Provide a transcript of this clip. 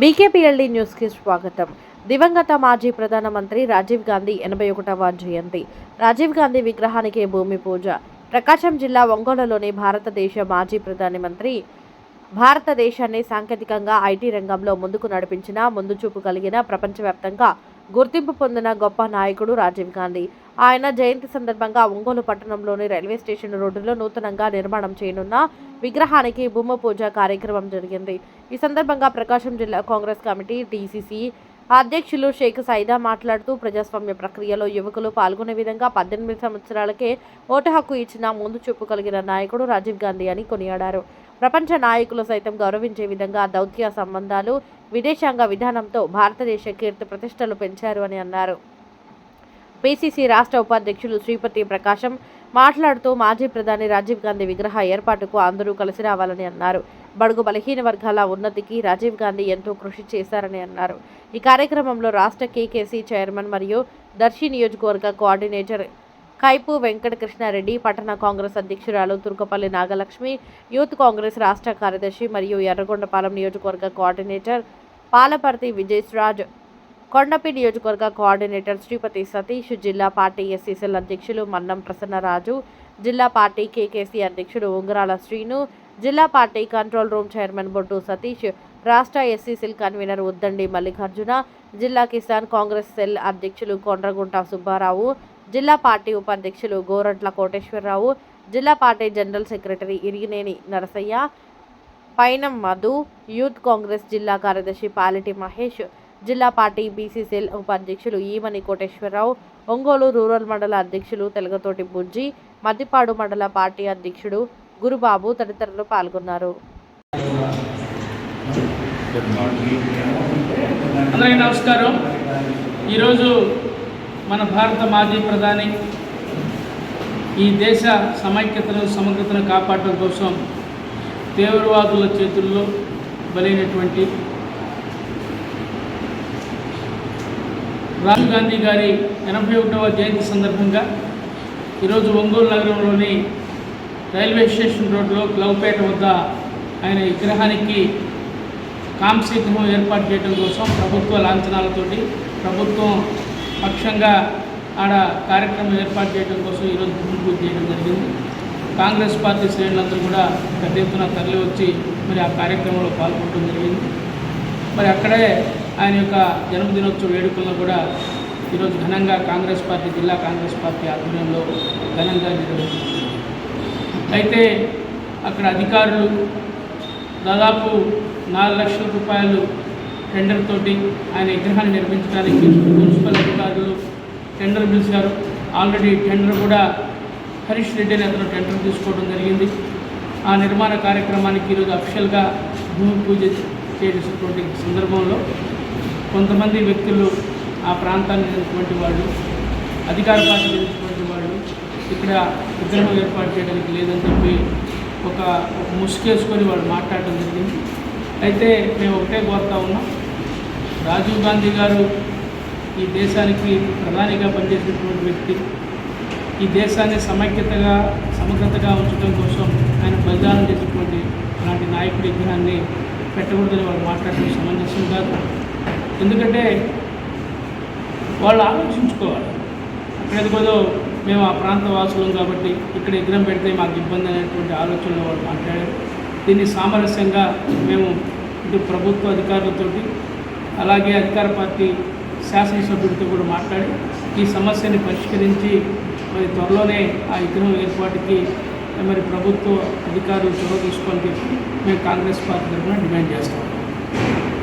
బీకేపీఎల్డీ న్యూస్కి స్వాగతం. దివంగత మాజీ ప్రధానమంత్రి రాజీవ్ గాంధీ ఎనభై ఒకటవ జయంతి. రాజీవ్ గాంధీ విగ్రహానికి భూమి పూజ. ప్రకాశం జిల్లా ఒంగోలులోని భారతదేశ మాజీ ప్రధానమంత్రి భారతదేశాన్ని సాంకేతికంగా ఐటీ రంగంలో ముందుకు నడిపించిన ముందు చూపు కలిగిన ప్రపంచవ్యాప్తంగా గుర్తింపు పొందిన గొప్ప నాయకుడు రాజీవ్ గాంధీ. ఆయన జయంతి సందర్భంగా ఒంగోలు పట్టణంలోని రైల్వే స్టేషన్ రోడ్డులో నూతనంగా నిర్మాణం చేయనున్న విగ్రహానికి భూమి పూజ కార్యక్రమం జరిగింది. ఈ సందర్భంగా ప్రకాశం జిల్లా కాంగ్రెస్ కమిటీ డిసిసి అధ్యక్షులు షేక్ సైదా మాట్లాడుతూ ప్రజాస్వామ్య ప్రక్రియలో యువకులు పాల్గొనే విధంగా పద్దెనిమిది సంవత్సరాలకే ఓటు హక్కు ఇచ్చిన ముందు చూపు కలిగిన నాయకుడు రాజీవ్ గాంధీ అని కొనియాడారు. ప్రపంచ నాయకులు సైతం గౌరవించే విధంగా దౌత్య సంబంధాలు విదేశాంగ విధానంతో భారతదేశ కీర్తి ప్రతిష్టలు పెంచారు అని అన్నారు. పిసిసి రాష్ట్ర ఉపాధ్యక్షులు శ్రీపతి ప్రకాశం మాట్లాడుతూ మాజీ ప్రధాని రాజీవ్ గాంధీ విగ్రహ ఏర్పాటుకు అందరూ కలిసి రావాలని అన్నారు. బడుగు బలహీన వర్గాల ఉన్నతికి రాజీవ్ గాంధీ ఎంతో కృషి చేశారని అన్నారు. ఈ కార్యక్రమంలో రాష్ట్ర కేకేసీ చైర్మన్ మరియు దర్శి నియోజకవర్గ కోఆర్డినేటర్ కైపు వెంకటకృష్ణారెడ్డి పట్టణ కాంగ్రెస్ అధ్యక్షురాలు తుర్కపల్లి నాగలక్ష్మి యూత్ కాంగ్రెస్ రాష్ట్ర కార్యదర్శి మరియు ఎర్రగొండపాలెం నియోజకవర్గ కోఆర్డినేటర్ పాలపర్తి విజయశ్రాజ్ కొండపి నియోజకవర్గ కోఆర్డినేటర్ శ్రీపతి సతీష్ జిల్లా పార్టీ ఎస్సీసీఎల్ అధ్యక్షులు మన్నం ప్రసన్నరాజు జిల్లా పార్టీ కేకేసీ అధ్యక్షుడు ఉంగరాల శ్రీను జిల్లా party control room chairman Boddu Satish రాష్ట్ర ఎస్సీసీఎల్ కన్వీనర్ ఉద్దండి మల్లికార్జున జిల్లా కిసాన్ కాంగ్రెస్ సెల్ అధ్యక్షులు కొండ్రగుంట సుబ్బారావు జిల్లా పార్టీ ఉపాధ్యక్షులు గోరంట్ల కోటేశ్వరరావు జిల్లా party general secretary Irigineni Narasaiah పైన మధు యూత్ కాంగ్రెస్ జిల్లా కార్యదర్శి పాలిటి మహేష్ జిల్లా పార్టీ బీసీసీఎల్ ఉపాధ్యక్షులు ఈమని కోటేశ్వరరావు ఒంగోలు రూరల్ మండల అధ్యక్షులు తెలగతోటి బుజ్జి మద్దిపాడు మండల పార్టీ అధ్యక్షుడు గురుబాబు తదితరులు పాల్గొన్నారు. అందరికీ నమస్కారం. ఈరోజు మన భారత మాజీ ప్రధాని ఈ దేశ సమైక్యతను సమగ్రతను కాపాడటం కోసం తీవ్రవాదుల చేతుల్లో బలైనటువంటి రాహుల్ గాంధీ గారి ఎనభై ఒకటవ జయంతి సందర్భంగా ఈరోజు ఒంగోలు నగరంలోని రైల్వే స్టేషన్ రోడ్లో క్లవ్పేట వద్ద ఆయన విగ్రహానికి కాంస్యగృహం ఏర్పాటు చేయడం కోసం ప్రభుత్వ లాంఛనాలతోటి ప్రభుత్వం పక్షంగా ఆడ కార్యక్రమం ఏర్పాటు చేయడం కోసం ఈరోజు భూమి పూజ చేయడం జరిగింది. కాంగ్రెస్ పార్టీ శ్రేణులందరూ కూడా పెద్ద ఎత్తున తరలి వచ్చి మరి ఆ కార్యక్రమంలో పాల్గొనడం జరిగింది. మరి అక్కడే ఆయన యొక్క జన్మదినోత్సవ వేడుకలను కూడా ఈరోజు ఘనంగా కాంగ్రెస్ పార్టీ జిల్లా కాంగ్రెస్ పార్టీ ఆధ్వర్యంలో ఘనంగా నిర్వహించింది అయితే అక్కడ అధికారులు దాదాపు నాలుగు లక్షల రూపాయలు టెండర్ తోటి ఆయన విగ్రహాన్ని నిర్మించడానికి మున్సిపల్ అధికారులు టెండర్ పిలిచారు. ఆల్రెడీ టెండర్ కూడా హరీష్ రెడ్డి అతను టెండర్ తీసుకోవడం జరిగింది. ఆ నిర్మాణ కార్యక్రమానికి ఈరోజు అఫిషియల్గా భూమి పూజ చేసినటువంటి సందర్భంలో కొంతమంది వ్యక్తులు ఆ ప్రాంతాన్ని చెందినటువంటి వాళ్ళు అధికార పార్టీ చెందినటువంటి వాళ్ళు ఇక్కడ విగ్రహం ఏర్పాటు చేయడానికి లేదని చెప్పి ఒక ముసుకేసుకొని వాళ్ళు మాట్లాడటం జరిగింది. అయితే మేము ఒకటే కోరుతా ఉన్నాం. రాజీవ్ గాంధీ గారు ఈ దేశానికి ప్రధానిగా పనిచేసినటువంటి వ్యక్తి. ఈ దేశాన్ని సమైక్యతగా సమగ్రతగా ఉంచడం కోసం ఆయన బలిదానం చేసినటువంటి అలాంటి నాయకుడి విగ్రహాన్ని పెట్టకూడదని వాళ్ళు మాట్లాడడం సమంజసం కాదు. ఎందుకంటే వాళ్ళు ఆలోచించుకోవాలి. అక్కడెందుకోదో మేము ఆ ప్రాంత వాసులం కాబట్టి ఇక్కడ విగ్రహం పెడితే మాకు ఇబ్బంది అనేటువంటి ఆలోచనలో వాళ్ళు మాట్లాడారు. దీన్ని సామరస్యంగా మేము ఇటు ప్రభుత్వ అధికారులతోటి అలాగే అధికార పార్టీ శాసనసభ్యుడితో కూడా మాట్లాడి ఈ సమస్యని పరిష్కరించి మరి త్వరలోనే ఆ విగ్రహం ఏర్పాటుకి మరి ప్రభుత్వ అధికారులు చొరవ తీసుకోవాలని చెప్పి మేము కాంగ్రెస్ పార్టీ తరఫున డిమాండ్ చేస్తాం